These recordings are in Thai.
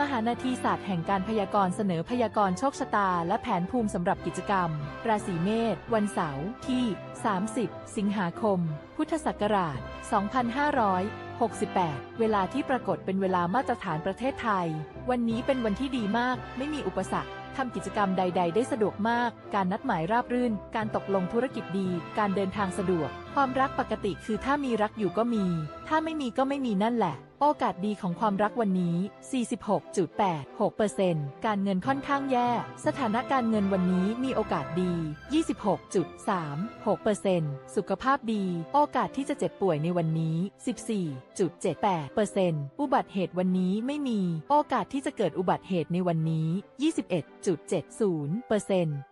มหานาทีศาสตร์แห่งการพยากรณ์เสนอพยากรณ์โชคชะตา และแผนภูมิสำหรับกิจกรรม ราศีเมษวันเสาร์ที่ 30 สิงหาคม พุทธศักราช 2568 เวลาที่ปรากฏเป็นเวลามาตรฐานประเทศไทย วันนี้เป็นวันที่ดีมาก ไม่มีอุปสรรคทำกิจกรรมใด ๆ ได้สะดวกมาก การนัดหมายราบรื่น การตกลงธุรกิจดี การเดินทางสะดวก ความรักปกติคือถ้ามีรักอยู่ก็มี ถ้าไม่มีก็ไม่มีนั่นแหละ โอกาสดีของความรักวันนี้ 46.86%การเงินค่อนข้างแย่ สถานะการเงินวันนี้มีโอกาสดี 26.36%สุขภาพดี โอกาสที่จะเจ็บป่วยในวันนี้ 14.78%อุบัติเหตุวันนี้ไม่มี โอกาสที่จะเกิดอุบัติเหตุในวันนี้ 21.70%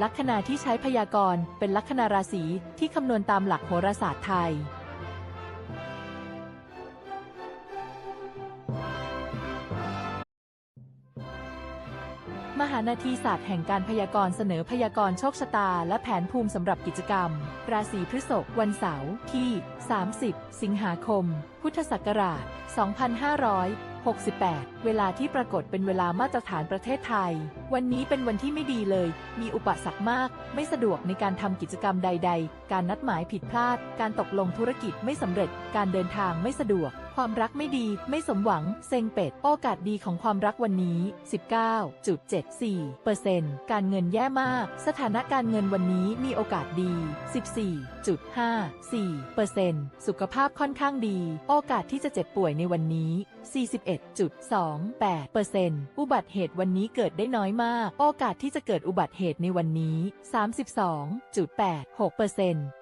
ลัคนาที่ใช้พยากรณ์เป็นลัคนาราศีที่คำนวณตามหลักโหราศาสตร์ไทย มหานาทีศาสตร์แห่งการพยากรณ์เสนอพยากรณ์โชคชะตา และแผนภูมิสำหรับกิจกรรม ราศีพฤษภวันเสาร์ที่ 30 สิงหาคม พุทธศักราช 2500 68 เวลาที่ปรากฏเป็นเวลามาตรฐานประเทศไทย วันนี้เป็นวันที่ไม่ดีเลย มีอุปสรรคมาก ไม่สะดวกในการทำกิจกรรมใด ๆ การนัดหมายผิดพลาด การตกลงธุรกิจไม่สำเร็จ การเดินทางไม่สะดวก ความรักไม่ดีไม่สมหวัง เซ็งเป็ด โอกาสดีของความรักวันนี้ 19.74%การเงินแย่มาก สถานะการเงินวันนี้มีโอกาสดี 14.54%สุขภาพค่อนข้างดี โอกาสที่จะเจ็บป่วยในวันนี้ 41.28%อุบัติเหตุวันนี้เกิดได้น้อยมาก โอกาสที่จะเกิดอุบัติเหตุในวันนี้ 32.86%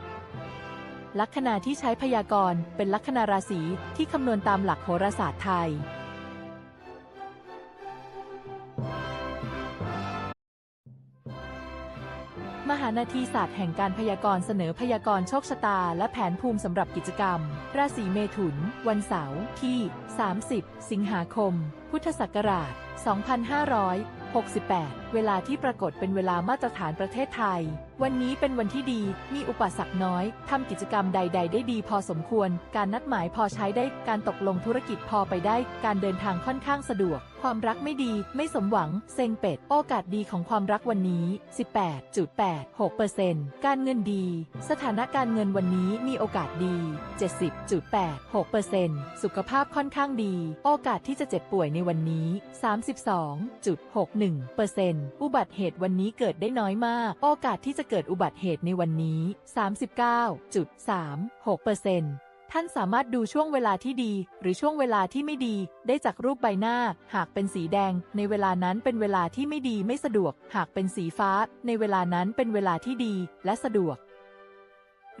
ลัคนาที่ใช้พยากรณ์เป็นลัคนาราศีที่คำนวณตามหลักโหราศาสตร์ไทย มหานาทีศาสตร์แห่งการพยากรณ์เสนอพยากรณ์โชคชะตา และแผนภูมิสำหรับกิจกรรม ราศีเมถุน วันเสาร์ที่ 30 สิงหาคม พุทธศักราช 2568 เวลาที่ปรากฏเป็นเวลามาตรฐานประเทศไทย วันนี้เป็นวันที่ดี มีอุปสรรคน้อย ทำกิจกรรมใด ๆ ได้ดีพอสมควร การนัดหมายพอใช้ได้ การตกลงธุรกิจพอไปได้ การเดินทางค่อนข้างสะดวก ความรักไม่ดี ไม่สมหวัง เซ็งเป็ด โอกาสดีของความรักวันนี้ 18.86%การเงินดี สถานะการเงินวันนี้มีโอกาสดี 70.86%สุขภาพค่อนข้างดี โอกาสที่จะเจ็บป่วยในวันนี้ 32.61%อุบัติเหตุวันนี้เกิดได้น้อยมาก โอกาสที่จะเกิดอุบัติเหตุในวันนี้ 39.36%ท่านสามารถดูช่วงเวลาที่ดี หรือช่วงเวลาที่ไม่ดี ได้จากรูปใบหน้า หากเป็นสีแดง ในเวลานั้นเป็นเวลาที่ไม่ดีไม่สะดวก หากเป็นสีฟ้า ในเวลานั้นเป็นเวลาที่ดี และสะดวก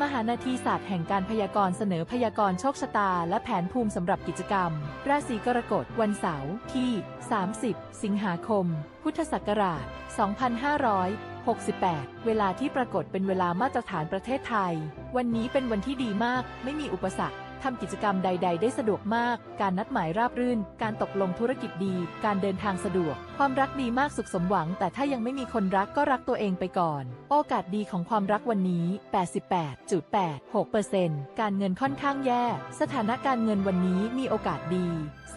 มหานาทีศาสตร์แห่งการพยากรณ์เสนอพยากรณ์โชคชะตา และแผนภูมิสำหรับกิจกรรม ราศีกรกฎวันเสาร์ที่ 30 สิงหาคม พุทธศักราช 2568 เวลาที่ปรากฏเป็นเวลามาตรฐานประเทศไทย วันนี้เป็นวันที่ดีมาก ไม่มีอุปสรรคทำกิจกรรมใด ๆ ได้สะดวกมาก การนัดหมายราบรื่น การตกลงธุรกิจดี การเดินทางสะดวกความรักดีมากสุขสมหวัง แต่ถ้ายังไม่มีคนรักก็รักตัวเองไปก่อน โอกาสดีของความรักวันนี้ 88.86%การเงินค่อนข้างแย่ สถานะการเงินวันนี้มีโอกาสดี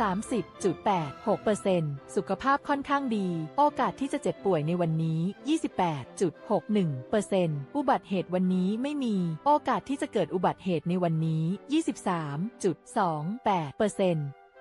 30.86%สุขภาพค่อนข้างดี โอกาสที่จะเจ็บป่วยในวันนี้ 28.61%อุบัติเหตุวันนี้ไม่มี โอกาสที่จะเกิดอุบัติเหตุในวันนี้ 23.28%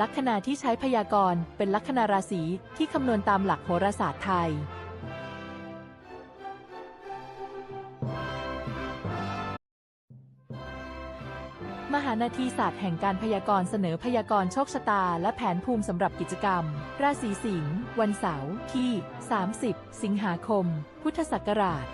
ลัคนาที่ใช้พยากรณ์เป็นลัคนาราศีที่คำนวณตามหลักโหราศาสตร์ไทย มหานาทีศาสตร์แห่งการพยากรณ์เสนอพยากรณ์โชคชะตา และแผนภูมิสำหรับกิจกรรม ราศีสิงห์วันเสาร์ที่ 30 สิงหาคม พุทธศักราช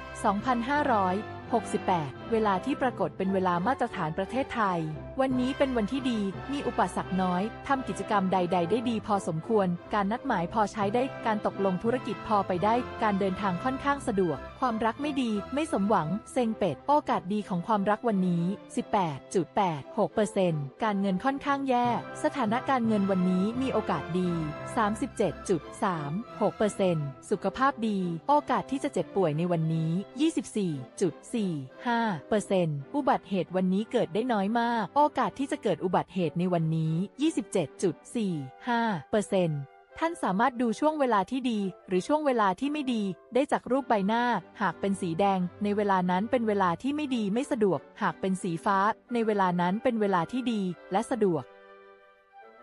2568 เวลาที่ปรากฏเป็นเวลามาตรฐานประเทศไทย วันนี้เป็นวันที่ดี มีอุปสรรคน้อย ทำกิจกรรมใด ๆ ได้ดีพอสมควร การนัดหมายพอใช้ได้ การตกลงธุรกิจพอไปได้ การเดินทางค่อนข้างสะดวก ความรักไม่ดี ไม่สมหวัง เซ็งเป็ด โอกาสดีของความรักวันนี้ 18.86%การเงินค่อนข้างแย่ สถานะการเงินวันนี้มีโอกาสดี 37.36%สุขภาพดี โอกาสที่จะเจ็บป่วยในวันนี้ 24.45%อุบัติเหตุวันนี้เกิดได้น้อยมาก โอกาสที่จะเกิดอุบัติเหตุในวันนี้ 27.45%ท่านสามารถดูช่วงเวลาที่ดี หรือช่วงเวลาที่ไม่ดี ได้จากรูปใบหน้า หากเป็นสีแดง ในเวลานั้นเป็นเวลาที่ไม่ดีไม่สะดวก หากเป็นสีฟ้า ในเวลานั้นเป็นเวลาที่ดี และสะดวก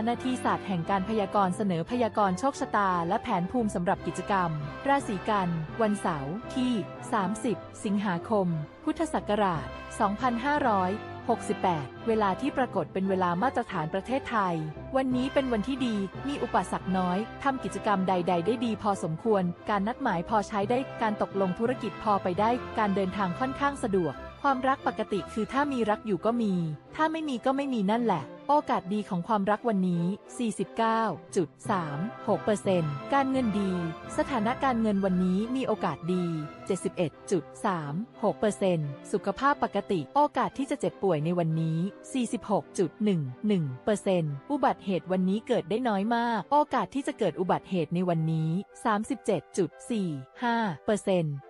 านาทีศาสตร์แห่งการพยากรณ์เสนอพยากรณ์โชคชะตา และแผนภูมิสำหรับกิจกรรม ราศีกัน วันเสาร์ที่ 30 สิงหาคม พุทธศักราช 2568 เวลาที่ปรากฏเป็นเวลามาตรฐานประเทศไทย วันนี้เป็นวันที่ดี มีอุปสรรคน้อย ทำกิจกรรมใด ๆ ได้ดีพอสมควร การนัดหมายพอใช้ได้ การตกลงธุรกิจพอไปได้ การเดินทางค่อนข้างสะดวก ความรักปกติคือถ้ามีรักอยู่ก็มี ถ้าไม่มีก็ไม่มีนั่นแหละ โอกาสดีของความรักวันนี้ 49.36%การเงินดี สถานะการเงินวันนี้มีโอกาสดี 71.36%สุขภาพปกติ โอกาสที่จะเจ็บป่วยในวันนี้ 46.11%อุบัติเหตุวันนี้เกิดได้น้อยมาก โอกาสที่จะเกิดอุบัติเหตุในวันนี้ 37.45%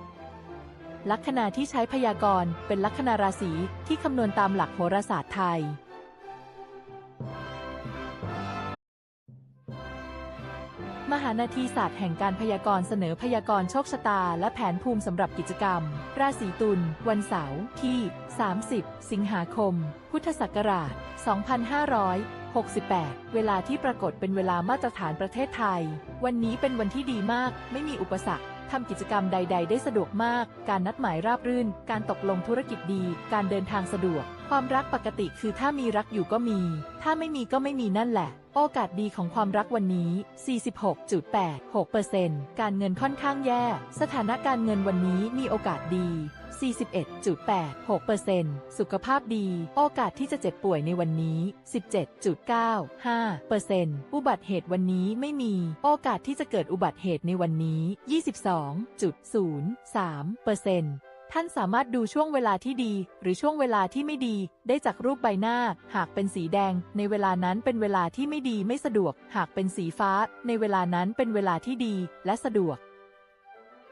ลัคนาที่ใช้พยากรณ์เป็นลัคนาราศีที่คำนวณตามหลักโหราศาสตร์ไทย มหานาทีศาสตร์แห่งการพยากรณ์เสนอพยากรณ์โชคชะตา และแผนภูมิสำหรับกิจกรรม ราศีตุล วันเสาร์ที่ 30 สิงหาคม พุทธศักราช 2568 เวลาที่ปรากฏเป็นเวลามาตรฐานประเทศไทย วันนี้เป็นวันที่ดีมาก ไม่มีอุปสรรค ทำกิจกรรมใด ๆ ได้สะดวกมาก การนัดหมายราบรื่น การตกลงธุรกิจดี การเดินทางสะดวก ความรักปกติคือถ้ามีรักอยู่ก็มี ถ้าไม่มีก็ไม่มีนั่นแหละ โอกาสดีของความรักวันนี้ 46.86%การเงินค่อนข้างแย่ สถานะการเงินวันนี้มีโอกาสดี 41.86%สุขภาพดี โอกาสที่จะเจ็บป่วยในวันนี้ 17.95%อุบัติเหตุวันนี้ไม่มี โอกาสที่จะเกิดอุบัติเหตุในวันนี้ 22.03%ทท่านสามารถดูช่วงเวลาที่ดี หรือช่วงเวลาที่ไม่ดี ได้จากรูปใบหน้า หากเป็นสีแดง ในเวลานั้นเป็นเวลาที่ไม่ดีไม่สะดวก หากเป็นสีฟ้า ในเวลานั้นเป็นเวลาที่ดี และสะดวก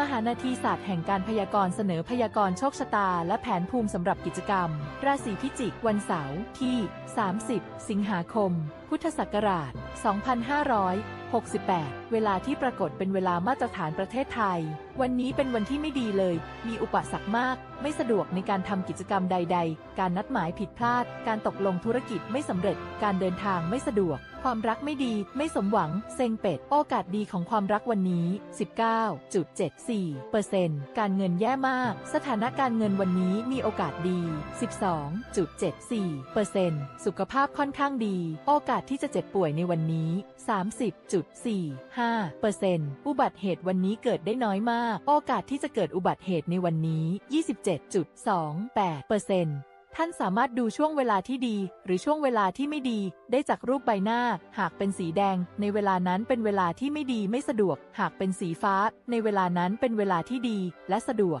มหานาทีศาสตร์แห่งการพยากรณ์เสนอพยากรณ์โชคชะตา และแผนภูมิสำหรับกิจกรรม ราศีพิจิกวันเสาร์ที่ 30 สิงหาคม พุทธศักราช 2568 เวลาที่ปรากฏเป็นเวลามาตรฐานประเทศไทย วันนี้เป็นวันที่ไม่ดีเลย มีอุปสรรคมาก ไม่สะดวกในการทำกิจกรรมใด ๆ การนัดหมายผิดพลาด การตกลงธุรกิจไม่สำเร็จ การเดินทางไม่สะดวก ความรักไม่ดี ไม่สมหวัง เซ็งเป็ด โอกาสดีของความรักวันนี้ 19.74%การเงินแย่มาก สถานการเงินวันนี้มีโอกาสดี 12.74%สุขภาพค่อนข้างดี โอกาสที่จะเจ็บป่วยในวันนี้ 30.45%อุบัติเหตุวันนี้เกิดได้น้อยมากโอกาสที่จะเกิดอุบัติเหตุในวันนี้ 27.28%ท่านสามารถดูช่วงเวลาที่ดี หรือช่วงเวลาที่ไม่ดี ได้จากรูปใบหน้า หากเป็นสีแดง ในเวลานั้นเป็นเวลาที่ไม่ดีไม่สะดวก หากเป็นสีฟ้า ในเวลานั้นเป็นเวลาที่ดี และสะดวก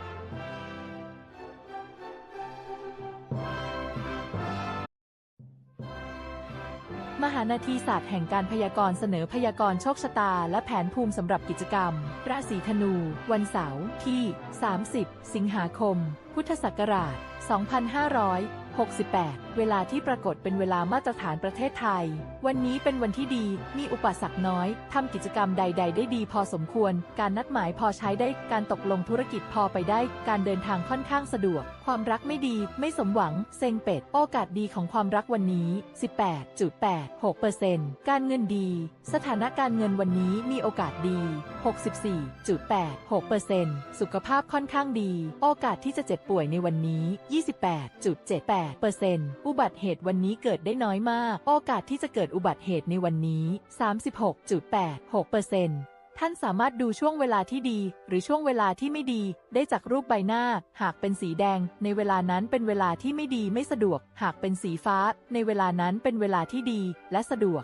หานาทีศาสตร์แห่งการพยากรณ์เสนอพยากรณ์โชคชะตา และแผนภูมิสำหรับกิจกรรม ราศีธนู วันเสาร์ที่ 30 สิงหาคมพุทธศักราช 2568 เวลาที่ปรากฏเป็นเวลามาตรฐานประเทศไทย วันนี้เป็นวันที่ดี มีอุปสรรคน้อย ทำกิจกรรมใด ๆ ได้ดีพอสมควร การนัดหมายพอใช้ได้ การตกลงธุรกิจพอไปได้ การเดินทางค่อนข้างสะดวก ความรักไม่ดี ไม่สมหวัง เซ็งเป็ด โอกาสดีของความรักวันนี้ 18.86%การเงินดี สถานการเงินวันนี้มีโอกาสดี 64.86%สุขภาพค่อนข้างดี โอกาสที่จะเจ็บป่วยในวันนี้ 28.78%อุบัติเหตุวันนี้เกิดได้น้อยมาก โอกาสที่จะเกิดอุบัติเหตุในวันนี้ 36.86%ท่านสามารถดูช่วงเวลาที่ดี หรือช่วงเวลาที่ไม่ดี ได้จากรูปใบหน้า หากเป็นสีแดง ในเวลานั้นเป็นเวลาที่ไม่ดีไม่สะดวก หากเป็นสีฟ้า ในเวลานั้นเป็นเวลาที่ดี และสะดวก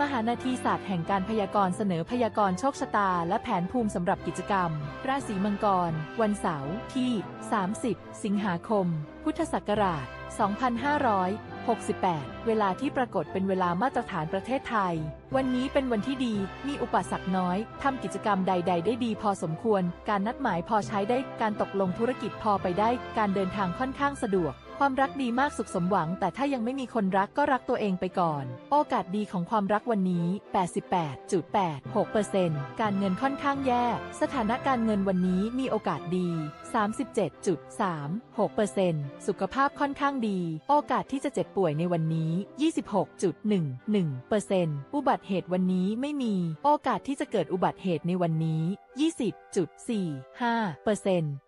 มหานาทีศาสตร์แห่งการพยากรณ์เสนอพยากรณ์โชคชะตา และแผนภูมิสำหรับกิจกรรม ราศีมังกร วันเสาร์ที่ 30 สิงหาคม พุทธศักราช 2568 เวลาที่ปรากฏเป็นเวลามาตรฐานประเทศไทย วันนี้เป็นวันที่ดี มีอุปสรรคน้อยทำกิจกรรมใด ๆ ได้ดีพอสมควร การนัดหมายพอใช้ได้ การตกลงธุรกิจพอไปได้ การเดินทางค่อนข้างสะดวก ความรักดีมากสุขสมหวัง แต่ถ้ายังไม่มีคนรักก็รักตัวเองไปก่อน โอกาสดีของความรักวันนี้ 88.86%การเงินค่อนข้างแย่ สถานะการเงินวันนี้มีโอกาสดี 37.36%สุขภาพค่อนข้างดี โอกาสที่จะเจ็บป่วยในวันนี้ 26.11%อุบัติเหตุวันนี้ไม่มี โอกาสที่จะเกิดอุบัติเหตุในวันนี้ 20.45%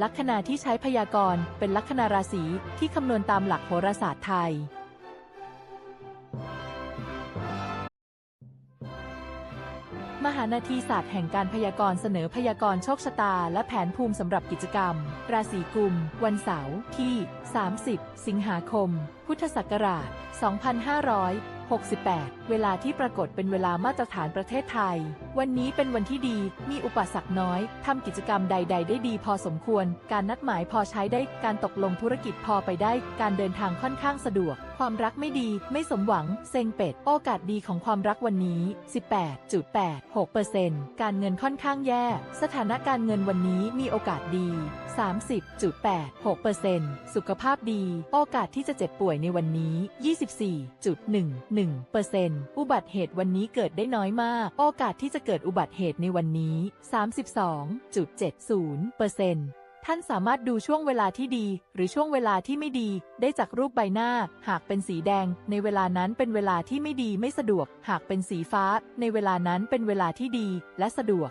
ลัคนาที่ใช้พยากรณ์เป็นลัคนาราศีที่คำนวณตามหลักโหราศาสตร์ไทย มหานาทีศาสตร์แห่งการพยากรณ์เสนอพยากรณ์โชคชะตา และแผนภูมิสำหรับกิจกรรม ราศีกุม วันเสาร์ที่ 30 สิงหาคม พุทธศักราช 2568 เวลาที่ปรากฏเป็นเวลามาตรฐานประเทศไทย วันนี้เป็นวันที่ดี มีอุปสรรคน้อย ทำกิจกรรมใด ๆ ได้ดีพอสมควร การนัดหมายพอใช้ได้ การตกลงธุรกิจพอไปได้ การเดินทางค่อนข้างสะดวก ความรักไม่ดี ไม่สมหวัง เซ็งเป็ด โอกาสดีของความรักวันนี้ 18.86%การเงินค่อนข้างแย่ สถานะการเงินวันนี้มีโอกาสดี 30.86%สุขภาพดี โอกาสที่จะเจ็บป่วยในวันนี้ 24.11%อุบัติเหตุวันนี้เกิดได้น้อยมาก โอกาสที่จะเกิดอุบัติเหตุในวันนี้ 32.70%ท่านสามารถดูช่วงเวลาที่ดี หรือช่วงเวลาที่ไม่ดี ได้จากรูปใบหน้า หากเป็นสีแดง ในเวลานั้นเป็นเวลาที่ไม่ดีไม่สะดวก หากเป็นสีฟ้า ในเวลานั้นเป็นเวลาที่ดี และสะดวก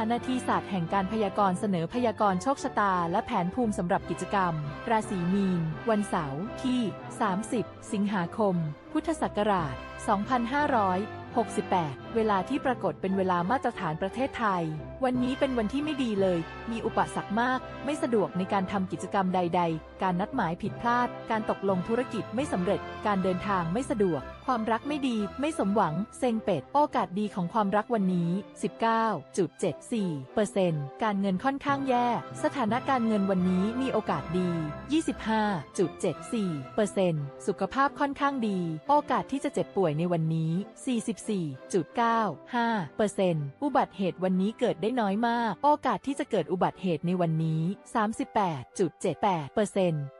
านาทีศาสตร์แห่งการพยากรณ์เสนอพยากรณ์โชคชะตา และแผนภูมิสำหรับกิจกรรม ราศีมีน วันเสาร์ที่ 30 สิงหาคม พุทธศักราช 2568 เวลาที่ปรากฏเป็นเวลามาตรฐานประเทศไทย วันนี้เป็นวันที่ไม่ดีเลย มีอุปสรรคมาก ไม่สะดวกในการทำกิจกรรมใด ๆ การนัดหมายผิดพลาด การตกลงธุรกิจไม่สำเร็จ การเดินทางไม่สะดวก ความรักไม่ดี ไม่สมหวัง เซ็งเป็ด โอกาสดีของความรักวันนี้ 19.74%การเงินค่อนข้างแย่ สถานะการเงินวันนี้มีโอกาสดี 25.74%สุขภาพค่อนข้างดี โอกาสที่จะเจ็บป่วยในวันนี้ 44.95%อุบัติเหตุวันนี้เกิดได้น้อยมาก โอกาสที่จะเกิดอุบัติเหตุในวันนี้ 38.78%